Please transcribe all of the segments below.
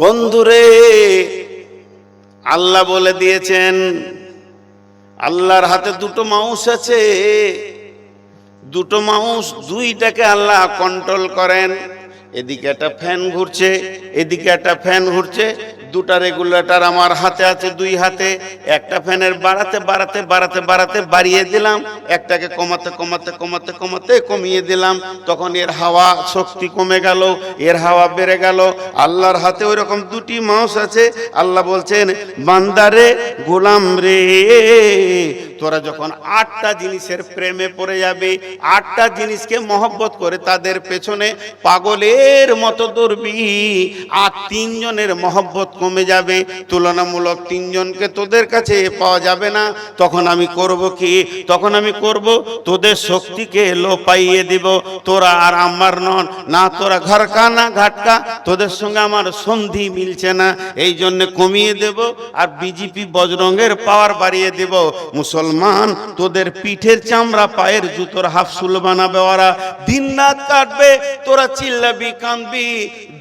বন্ধুরে, আল্লাহ বলে দিয়েছেন, আল্লাহর হাতে দুটো মাউস আছে। দুটো মাউস দুইটাকে আল্লাহ কন্ট্রোল করেন। এদিকে একটা ফ্যান ঘুরছে, এদিকে একটা ফ্যান ঘুরছে। দুটা রেগুলেটর আমার হাতে আছে, দুই হাতে। একটা ফ্যানের বাড়াতে বাড়াতে বাড়াতে বাড়াতে বাড়িয়ে দিলাম। একটাকে কমাতে কমাতে কমাতে কমাতে কমিয়ে দিলাম। তখন এর হাওয়া শক্তি কমে গেল, এর হাওয়া বেড়ে গেল। আল্লাহর হাতে ওই রকম দুটি মাউস আছে। আল্লাহ বলছেন বান্দারে গোলাম রে তোরা যখন আটটা জিনিসের প্রেমে পড়ে যাবে, আটটা জিনিসকে মহব্বত করে তাদের পেছনে পাগলের মতো দৌড়বি, আর তিনজনের মহব্বত কমে যাবে, তুলনামূলক তিনজনকে তোদের কাছে পাওয়া যাবে না। তখন আমি করব কি? তখন আমি করব, তোদের শক্তিকে লোপাইয়ে দিব। তোরা আর আমার নন, না তোরা ঘরকা, না ঘাটকা, তোদের সঙ্গে আমার সন্ধি মিলছে না। এই জন্য কমিয়ে দেব আর বিজেপি বজরঙ্গের পাওয়ার বাড়িয়ে দেব। মুসলমান তোদের পিঠের চামড়া, পায়ের জুতোর হাফসুল বানাবে ওরা। দিন রাত কাটবে, তোরা চিল্লাবি, কাঁদবি,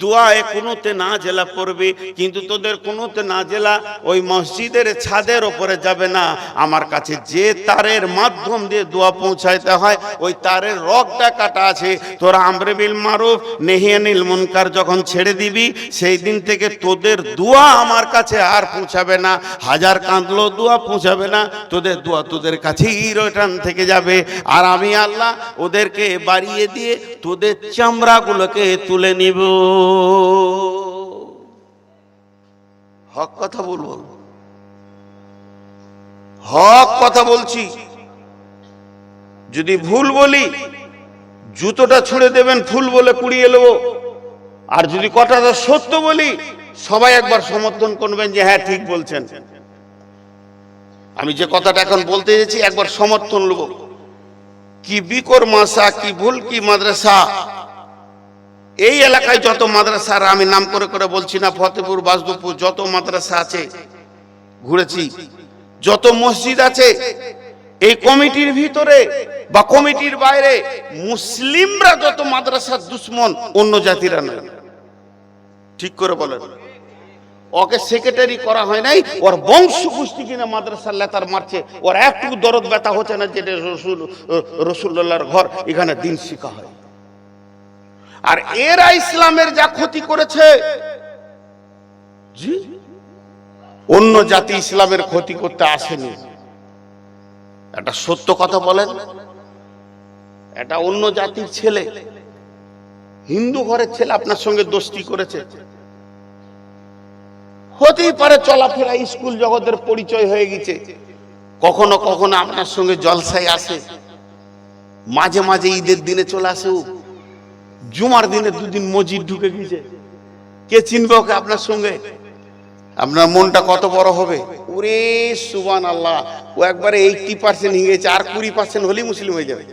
দোয়ায় কোনোতে না জেলা পড়বি, কিন্তু তোদের কোনোতে না জেলা ওই মসজিদের ছাদের ওপরে যাবে না। আমার কাছে যে তারের মাধ্যম দিয়ে দোয়া পৌঁছাইতে হয়, ওই তারের রগটা কাটা আছে। তোরা আমরেবিল মারুফ নেহিয়ানিল মুনকার যখন ছেড়ে দিবি, সেই দিন থেকে তোদের দোয়া আমার কাছে আর পৌঁছাবে না। হাজার কাঁদলো, দোয়া পৌঁছাবে না, তোদের দোয়া তোদের কাছেই রিটার্ন থেকে যাবে। আর আমি আল্লাহ ওদেরকে বাড়িয়ে দিয়ে তোদের চামড়াগুলোকে তুলে নিব। হক কথা বলব? হক কথা বলছি। যদি ভুল বলি, জুতোটা ছুঁড়ে দেবেন, ফুল বলে কুড়িয়ে নেব। আর যদি কথাটা সত্য বলি, সবাই একবার সমর্থন করবেন যে হ্যাঁ ঠিক বলছেন। আমি যে কথাটা এখন বলতে যাচ্ছি, একবার সমর্থন নেব কি বিকর মাসা, কি ভুল, কি মাদ্রাসা? এই এলাকায় যত মাদ্রাসা আমি নাম করে করে বলছি না, ফতেপুর, বাসদুপুর, যত মাদ্রাসা আছে, ঘুরেছি। যত মসজিদ আছে, এই কমিটির ভিতরে বা কমিটির বাইরে মুসলিমরা যত মাদ্রাসার দুশ্মন, অন্য জাতিরা না। ঠিক করে বলেন। ওকে সেক্রেটারি করা হয় নাই, ওর বংশ গোষ্ঠী কিনা মাদ্রাসার লেতার মারছে, ওর একটু দরদ ব্যথা হচ্ছে না যেটা রসুল রসুল্লাহর ঘর, এখানে দিন শিখা হয়। আর এরা ইসলামের যা ক্ষতি করেছে অন্য জাতি ইসলামের ক্ষতি করতে আসেনি। একটা সত্য কথা বলেন এটা অন্য জাতির ছেলে, হিন্দু ঘরের ছেলে আপনার সঙ্গে দোস্তি করেছে। হতেই পারে চলাফেরা স্কুল জগতের পরিচয় হয়ে গেছে। কখনো কখনো আপনার সঙ্গে জলসায় আসে। মাঝে মাঝে ঈদের দিনে চলে আসে ও জুমার দিনে দুদিন মসজিদ ঢুকে গেছে কে চিনবে ওকে আপনার সঙ্গে? আপনার মনটা কত বড় হবে? ওরে সুবান আল্লাহ ও একবারে এইটি পার্সেন্ট গেছে, আর কুড়ি পার্সেন্ট হলেই মুসলিম হয়ে যাবে।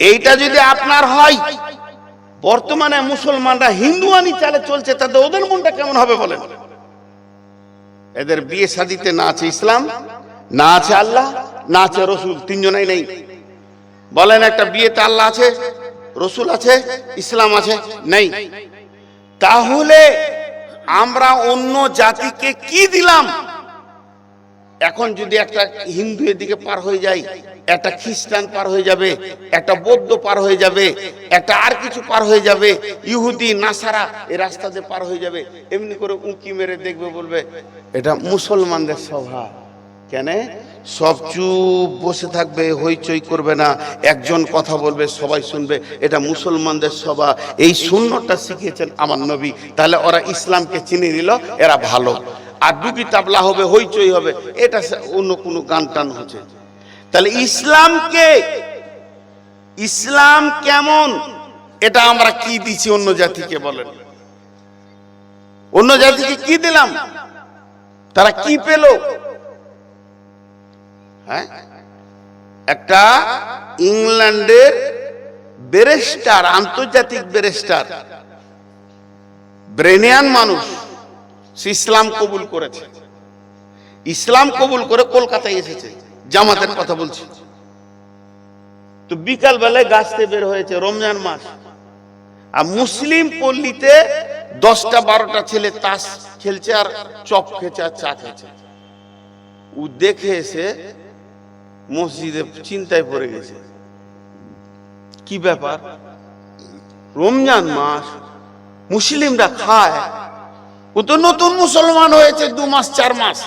এইটা যদি আপনার হয় বর্তমানে মুসলমানরা হিন্দুয়ানি চালে চলছে, তাদের ওদের মনটা কেমন হবে বলেন? এদের বিয়ে শাদিতে না আছে ইসলাম, না আছে আল্লাহ, না আছে রসুল, তিনজনাই নেই। বলেন একটা বিয়েতে আল্লাহ আছে, রসুল আছে, ইসলাম আছে, নেই। তাহলে আমরা অন্য জাতিকে কি দিলাম? এখন যদি একটা হিন্দু এদিকে পার হয়ে যায় একটা খ্রিস্টান পার হয়ে যাবে, একটা বৌদ্ধ পার হয়ে যাবে, একটা আর কিছু পার হয়ে যাবে, ইহুদি, নাসারা এই রাস্তা দিয়ে পার হয়ে যাবে, এমনি করে উঁকি মেরে দেখবে, বলবে, এটা মুসলমানদের সভা কেন? সব চুপ বসে থাকবে, হইচই করবে না, একজন কথা বলবে, সবাই শুনবে, এটা মুসলমানদের সভা এই শূন্যটা শিখিয়েছেন আমার নবী। তাহলে ওরা ইসলামকে চিনে নিল, এরা ভালো। আর ডুবি তাবলা হবে হইচই হবে, এটা অন্য কোনো গান টান হচ্ছে। তাহলে ইসলামকে ইসলাম কেমন? এটা আমরা কি দিছি অন্য জাতিকে বলেন। অন্য জাতিকে কি দিলাম? তারা কি পেল? হ্যাঁ? একটা ইংল্যান্ডের বেরেস্টার আন্তর্জাতিক ব্যারিস্টার ব্রেনিয়ান মানুষ। সে ইসলাম কবুল করেছে। ইসলাম কবুল করে কলকাতায় এসেছে। জামাতের কথা বলছি। তো বিকাল বেলায় গাছতে বের হয়েছে রমজান মাস। আর মুসলিম পল্লীতে দশটা, বারোটা ছেলে তাস খেলছে আর চপ খেছে আর চা খেছে ও দেখে এসে মসজিদে চিন্তায় পড়ে গেছে। কি ব্যাপার? রমজান মাস, মুসলিমরা খায়। ও তো নতুন মুসলমান হয়েছে দু মাস, চার মাস।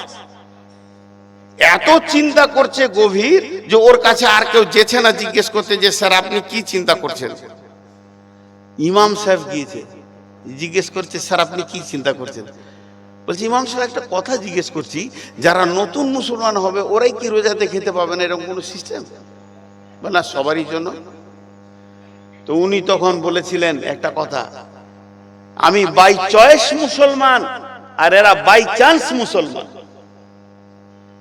এত চিন্তা করছে গভীর যে ওর কাছে আর কেউ যেছে না জিজ্ঞেস করতে যে, স্যার, আপনি কি চিন্তা করছেন? ইমাম সাহেব গিয়েছে, জিজ্ঞেস করছে, স্যার, আপনি কি চিন্তা করছেন? বলছি, ইমাম সাহেব, একটা কথা জিজ্ঞেস করছি, যারা নতুন মুসলমান হবে, ওরাই কি রোজাতে খেতে পাবে না? এরকম কোনো সিস্টেম না, সবারই জন্য। তো উনি তখন বলেছিলেন একটা কথা আমি বাই চয়েস মুসলমান আর এরা বাই চান্স মুসলমান।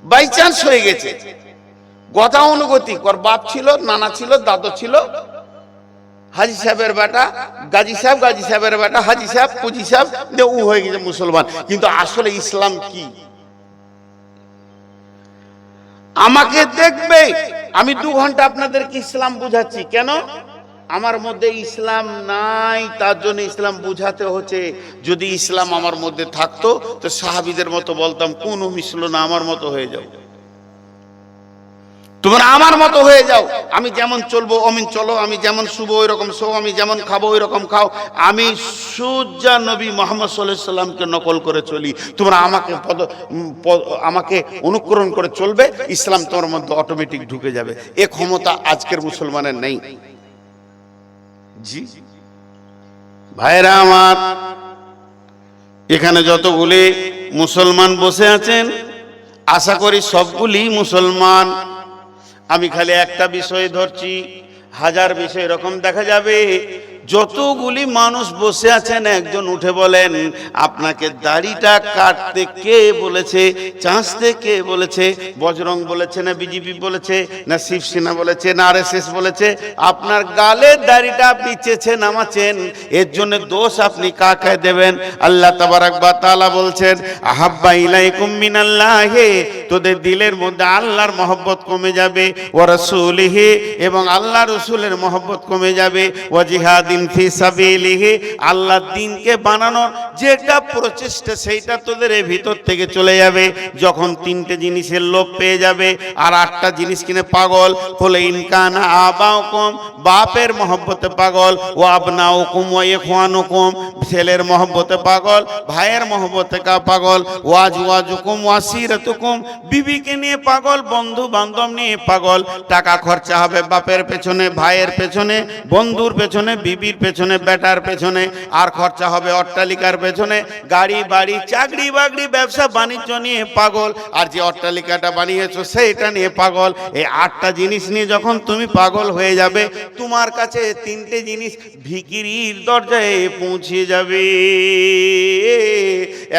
বাই চান্স হয়ে গেছে। গতানুগতিক ওর বাপ ছিল নানা ছিল দাদু ছিল হাজি সাহেবের বেটা গাজী সাহেব গাজী সাহেবের বেটা হাজি সাহেব পুজি সাহেব ও হয়ে গেছে মুসলমান। কিন্তু আসলে ইসলাম কি? আমাকে দেখবে। আমি দু ঘণ্টা আপনাদেরকে ইসলাম বুঝাচ্ছি। কেন? আমার মধ্যে ইসলাম নাই, তার জন্য ইসলাম বুঝাতে হচ্ছে। যদি ইসলাম আমার মধ্যে থাকতো, তো সাহাবিদের মতো বলতাম, কোন মিশলো না, আমার মতো হয়ে যাও। তোমরা আমার মতো হয়ে যাও। আমি যেমন চলবো, অমিন চলো। আমি যেমন শুভ ওই রকম শো আমি যেমন খাব ওই রকম খাও। আমি সুজা নবী মোহাম্মদ সাল্লাহ সাল্লামকে নকল করে চলি। তোমরা আমাকে পদ আমাকে অনুকরণ করে চলবে। ইসলাম তোমার মধ্যে অটোমেটিক ঢুকে যাবে। এ ক্ষমতা আজকের মুসলমানের নেই। জি। ভাইরা আমার, এখানে যতগুলি মুসলমান বসে আছেন, আশা করি সবগুলি মুসলমান। আমি খালি একটা বিষয় ধরছি, হাজার বিষয় এরকম দেখা যাবে যতগুলি মানুষ বসে আছেন, একজন উঠে বলেন, আপনাকে দাড়িটা কাটতে কে বলেছে, চাঁচতে কে বলেছে, বজরং বলেছে না বিজেপি বলেছে, না শিবসেনা বলেছে, না আর বলেছে, আপনার গালের দাড়িটা আপনি চেছে নামাচ্ছেন, এর জন্য দোষ আপনি কাকে দেবেন? আল্লাহ তাবারাক বা তাআলা বলছেন, আহাব্বা ইলাইকুম মিনাল্লাহি, তোদের দিলের মধ্যে আল্লাহর মহব্বত কমে যাবে, ওয়া রাসূলিহি, এবং আল্লাহ রসুলের মহব্বত কমে যাবে, ওয়া জিহাদিন ফি আল্লাহর দিনকে বানানোর যেটা প্রচেষ্টা, সেইটা তোদের এর ভিতর থেকে চলে যাবে। যখন তিনটে জিনিসের লোভ পেয়ে যাবে, আর আটটা জিনিস কিনে পাগল, বলে ইনকান আবাউকুম, বাপের মহব্বতে পাগল, ও আবনাউকুম ওয়া ইখওয়ানুকুম, ছেলের মহব্বতে পাগল, ভাইয়ের মহব্বতে কা পাগল ওয়াজ ওয়াজুকুম ওয়াসিরাতুকুম বিবিকে নিয়ে পাগল বন্ধু বান্ধব নিয়ে পাগল, টাকা খরচা হবে বাপের পেছনে, ভাইয়ের পেছনে, বন্ধুর পেছনে বিবির পেছনে, ব্যাটার পেছনে, আর খরচা হবে অট্টালিকার পেছনে। গাড়ি, বাড়ি, চাকরি, বাকরি, ব্যবসা, বাণিজ্য নিয়ে পাগল। আর যে অট্টালিকাটা বানিয়েছো, সেইটা নিয়ে পাগল। এই আটটা জিনিস নিয়ে যখন তুমি পাগল হয়ে যাবে, তোমার কাছে তিনটে জিনিস ভিকিরির দরজায় পৌঁছে যাবে।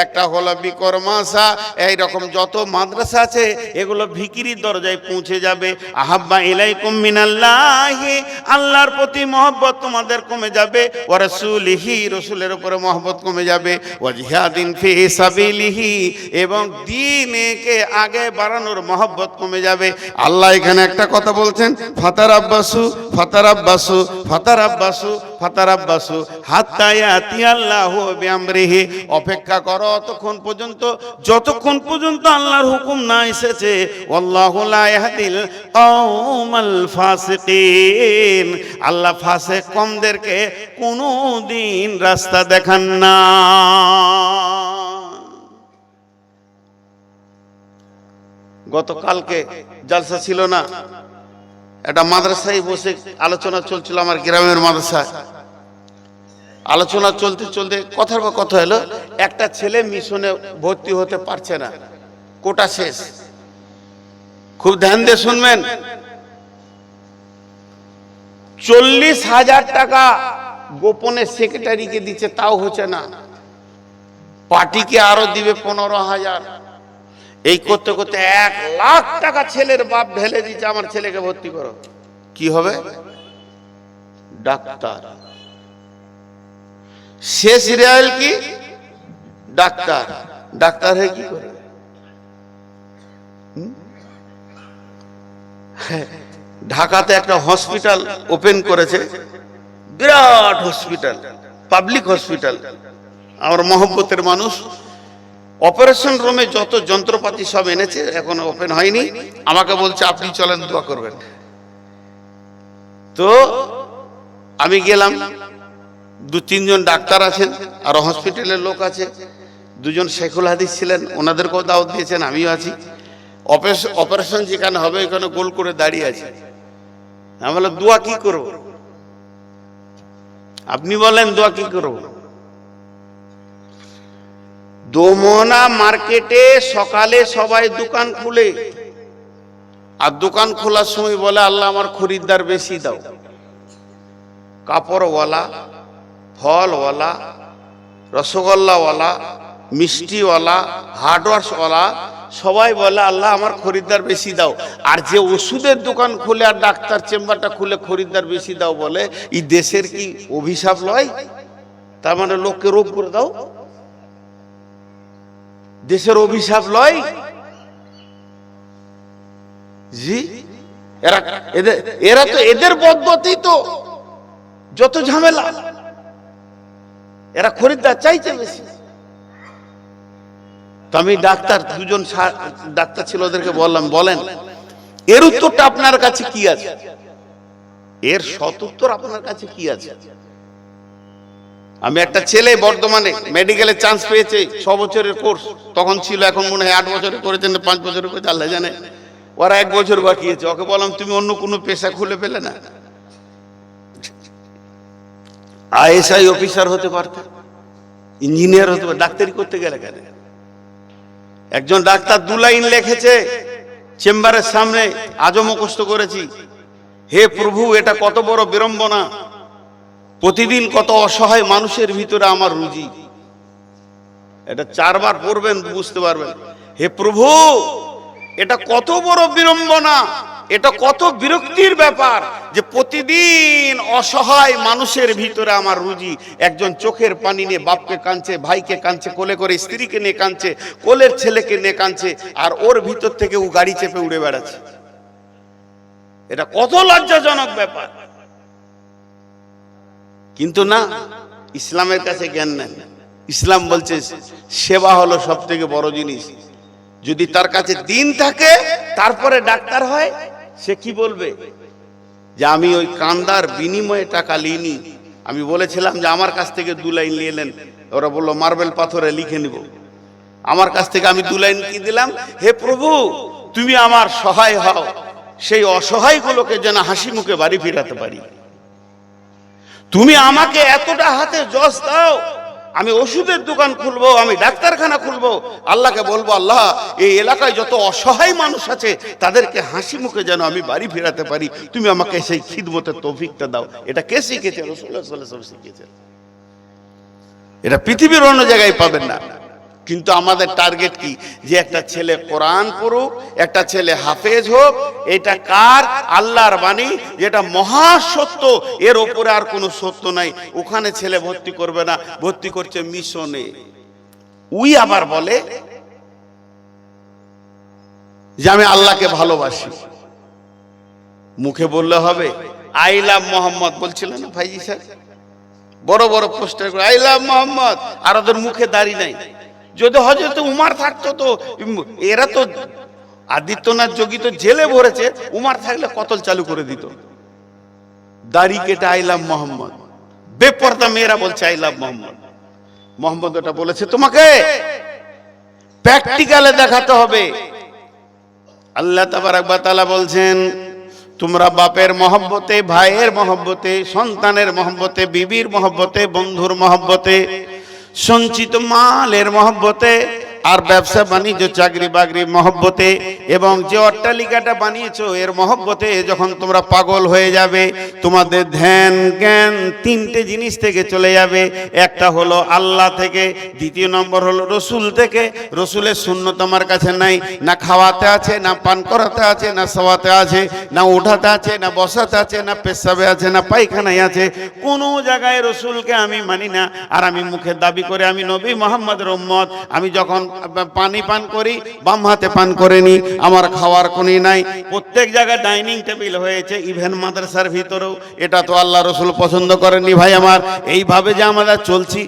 একটা হলো বিকর্মাশা, এইরকম যত মাদ্রাসা আছে, এগুলো ভিকিরির দরজায় পৌঁছে যাবে। আহাব্বা ইলাইকুম মিনাল্লাহি, আল্লাহর প্রতি মহব্বত তোমাদের কমে যাবে, ওয়া রাসূলিহি, রসুলের উপরে মহব্বত কমে যাবে। ওয়া জিহাদিন ফি সাবিলিহি, এবং দিনকে আগে বাড়ানোর মহব্বত কমে যাবে। আল্লাহ এখানে একটা কথা বলছেন ফাতার আব্বাসু ফাতার আব্বাসু ফাতার আব্বাসু ফাতার আব্বাসু হাত্তায়াতি আল্লাহ বিআমরিহি। অপেক্ষা করো ততক্ষণ পর্যন্ত, যতক্ষণ পর্যন্ত আল্লাহর হুকুম না এসেছে আল্লাহু লা ইয়াহদিল কওমাল ফাসিকিন। আল্লাহ ফাসিক কমদেরকে কোনো দিন রাস্তা দেখান না। গতকালকে জালসা ছিল না একটা মাদ্রাসায় বসে আলোচনা চলছিল আমার গ্রামের মাদ্রাসায়। আলোচনা চলতে চলতে কথার পর কথা হলো, একটা ছেলে মিশনে ভর্তি হতে পারছে না। কোটা শেষ। খুব ধ্যান দিয়ে শুনবেন। চল্লিশ হাজার টাকা গোপনে সেক্রেটারিকে দিচ্ছে, তাও হচ্ছে না। পার্টিকে আরও দিবে পনেরো হাজার। এই করতে করতে এক লাখ টাকা ছেলের বাপ ঢেলে দিচ্ছে আমার ছেলেকে ভর্তি করো। কি হবে? ডাক্তার। শেষ রেয়াল কি? ডাক্তার। ডাক্তার হয়ে কি করে? হ্যাঁ, ঢাকাতে একটা হসপিটাল ওপেন করেছে। বিরাট হসপিটাল পাবলিক হসপিটাল। আমার মহব্বতের মানুষ অপারেশন রুমে যত যন্ত্রপাতি সব এনেছে, এখন ওপেন হয়নি। আমাকে বলছে, আপনি চলেন, দোয়া করবেন। তো আমি গেলাম। দু তিনজন ডাক্তার আছেন, আর হসপিটালের লোক আছে। দুজন শেখুল হাদিস ছিলেন, ওনাদেরকেও দাওয়াত দিয়েছেন, আমিও আছি। অপারেশন যেখানে হবে ওখানে গোল করে দাঁড়িয়ে আছে। আমি বললাম, দোয়া কি করব? আপনি বলেন, দোয়া কি করব? দোমনা মার্কেটে সকালে সবাই দোকান খুলে। আর দোকান খোলার সময় বলে, আল্লাহ আমার খরিদ্দার বেশি দাও। কাপড়ওয়ালা, ফলওয়ালা, রসগোল্লাওয়ালা, মিষ্টিওয়ালা, হার্ডওয়ার্সওয়ালা, সবাই বলে, আল্লাহ আমার খরিদ্দার বেশি দাও। আর যে ওষুধের দোকান খুলে আর ডাক্তার চেম্বারটা খুলে খরিদ্দার বেশি দাও বলে এই দেশের কি অভিশাপ লয়? তার মানে লোককে রোগ করে দাও? দেশের অভিশাপ লয়? জি? এরা, এদের, এরা তো এদের পদ্ধতি তো। যত ঝামেলা। এরা খরিদ্দার চাইছে বেশি। তো আমি ডাক্তার, দুজন ডাক্তার ছিল ওদেরকে বললাম, বলেন, এর উত্তরটা আপনার কাছে কি আছে? এর সৎ উত্তর আপনার কাছে কি আছে? আমি একটা ছেলে বর্ধমানে মেডিকেলে চান্স পেয়েছে, ছ বছরের কোর্স তখন ছিল এখন মনে হয় আট বছরে করেছেন না পাঁচ বছরে করেছে, আল্লাহ জানে। ওরা এক বছর বাকি আছে, ওকে বললাম, তুমি অন্য কোনো পেশা খুলে পেলে না। আইএসআই অফিসার হতে পারত ইঞ্জিনিয়ার হতে পারত, ডাক্তারি করতে গেলে কেন? একজন ডাক্তার দু লাইন লিখেছে, চেম্বারের সামনে আজও মুখস্থ করেছি। হে প্রভু, এটা কত বড় বিড়ম্বনা। প্রতিদিন কত অসহায় মানুষের ভিতরে আমার রুজি। এটা চারবার পড়বেন, বুঝতে পারবেন। হে প্রভু, এটা কত বড় বিড়ম্বনা, এটা কত বিরক্তির ব্যাপার যে প্রতিদিন অসহায় মানুষের ভিতরে আমার রুজি। একজন চোখের পানি নিয়ে বাপকে কাঁদছে, ভাইকে কাঁদছে, কোলে করে স্ত্রীকে নিয়ে কাঁদছে, কোলের ছেলেকে নিয়ে কাঁদছে, আর ওর ভিতর থেকে ও গাড়ি চেপে উড়ে বেড়াচ্ছে। এটা কত লজ্জাজনক ব্যাপার। কিন্তু না, ইসলামের কাছে জ্ঞান নেন ইসলাম বলছে, সেবা হলো সব থেকে বড় জিনিস। যদি তার কাছে দিন থাকে, তারপরে ডাক্তার হয়, সে কি বলবে? যে আমি ওই কান্দার বিনিময়ে টাকা লিনি আমি বলেছিলাম যে আমার কাছ থেকে দু লাইন নিলেন ওরা বলল, মার্বেল পাথরে লিখে নিব। আমার কাছ থেকে আমি দু লাইন কি দিলাম? হে প্রভু, তুমি আমার সহায় হও। সেই অসহায়গুলোকে যেন হাসি মুখে বাড়ি ফিরাতে পারি। তুমি আমাকে এতটা হাতে জস দাও, আমি ওষুধের দোকান খুলবো, আমি ডাক্তারখানা খুলবো, আল্লাহকে বলব, আল্লাহ, এই এলাকায় যত অসহায় মানুষ আছে, তাদেরকে হাসি মুখে যেন আমি বাড়ি ফেরাতে পারি। তুমি আমাকে সেই খিদমতের তৌফিকটা দাও। এটা কে শিখেছে? রসুল্লাহ সাল্লাহ শিখেছে। এটা পৃথিবীর অন্য জায়গায় পাবেন না। কিন্তু আমাদের টার্গেট কি? যে একটা ছেলে কোরআন পড়ুক, একটা ছেলে হাফেজ হোক, এটা কার? আল্লাহর বাণী, যেটা মহা সত্য। এর ওপরে আর কোনো সত্য নাই। ওখানে ছেলে ভর্তি করবে না, ভর্তি করছে মিশনে। উই আবার বলে যে আমি আল্লাহকে ভালোবাসি। মুখে বললে হবে, আই লাভ মোহাম্মদ। বলছিলেন ভাইজি স্যার বড় বড় পোস্টার আই লাভ মোহাম্মদ। আর ওদের মুখে দাড়ি নাই। যদি হজরত উমার থাকতো তো এরা তো আদিত্যনাথ যোগী তো জেলে ভরেছে, উমার থাকলে কতল চালু করে দিত। দাড়ি কেটে আই লাভ মোহাম্মদ। বেপর্দা মেয়েরা বলছে আই লাভ মোহাম্মদ। মোহাম্মদ ওটা বলেছে তোমাকে, প্র্যাকটিক্যালে দেখাতে হবে। আল্লাহ তাবারাক বলছেন, তোমরা বাপের মহব্বতে, ভাইয়ের মহব্বতে, সন্তানের মহব্বতে, বিবির মহব্বতে, বন্ধুর মহব্বতে সঞ্চিত মালের মহব্বতে আর ব্যবসা বাণিজ্য, চাকরি বাকরি, মহব্বতে এবং যে অট্টালিকাটা বানিয়েছো, এর মহব্বতে যখন তোমরা পাগল হয়ে যাবে, তোমাদের ধ্যান জ্ঞান তিনটে জিনিস থেকে চলে যাবে। একটা হলো আল্লাহ থেকে, দ্বিতীয় নম্বর হলো রসুল থেকে। রসুলের শূন্য তোমার কাছে নাই, না খাওয়াতে আছে, না পান করাতে আছে, না শোয়াতে আছে, না ওঠাতে আছে, না বসাতে আছে, না পেশাবে আছে, না পায়খানায় আছে। কোনো জায়গায় রসুলকে আমি মানি না, আর আমি মুখে দাবি করে আমি নবী মোহাম্মদ রম্মদ আমি যখন পানি পান করি, বাম হাতে পান করে নি, আমার খাওয়ার কোনি নাই। প্রত্যেক জায়গায় ডাইনিং টেবিল হয়েছে, ইভেন মাদ্রাসার ভিতরেও। এটা তো আল্লাহ রসুল পছন্দ করেননি ভাই আমার। এইভাবে যে আমরা চলছি,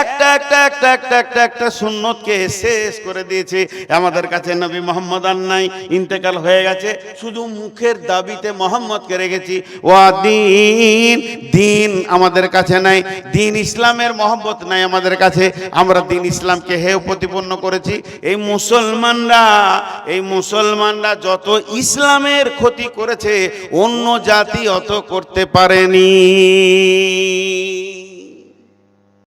একটা একটা একটা একটা একটা একটা সুন্নতকে শেষ করে দিয়েছে। আমাদের কাছে নবী মোহাম্মদ আর নাই, ইন্তেকাল হয়ে গেছে। শুধু মুখের দাবিতে মোহাম্মদকে রেখেছি। ওয়া দিন দিন আমাদের কাছে নাই, দিন ইসলামের মহব্বত নাই আমাদের কাছে। আমরা দিন ইসলামকে হেয় প্রতিপন্ন করেছি। এই মুসলমানরা এই মুসলমানরা যত ইসলামের ক্ষতি করেছে অন্য জাতি অত করতে পারেনি।